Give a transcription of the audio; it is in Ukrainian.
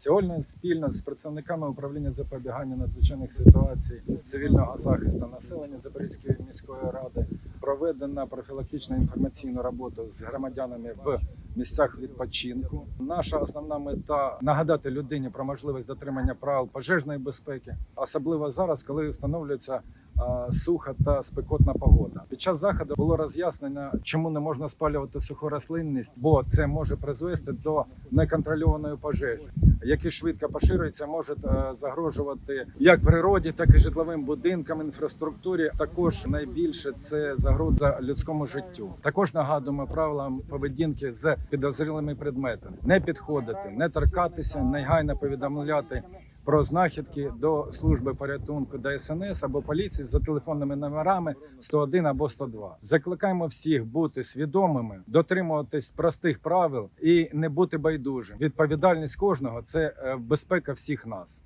Сьогодні спільно з працівниками управління запобігання надзвичайних ситуацій цивільного захисту населення Запорізької міської ради проведена профілактична інформаційна робота з громадянами в місцях відпочинку. Наша основна мета нагадати людині про можливість дотримання правил пожежної безпеки, особливо зараз, коли встановлюється суха та спекотна погода. Під час заходу було роз'яснено, чому не можна спалювати суху рослинність, бо це може призвести до неконтрольованої пожежі, які швидко поширюються, можуть е, загрожувати як природі, так і житловим будинкам, інфраструктурі. Також найбільше це загроза людському життю. Також нагадуємо правилам поведінки з підозрілими предметами: не підходити, не торкатися, негайно повідомляти про знахідки до служби порятунку ДСНС або поліції за телефонними номерами 101 або 102. Закликаємо всіх бути свідомими, дотримуватись простих правил і не бути байдужим. Відповідальність кожного це е, безпека всіх нас.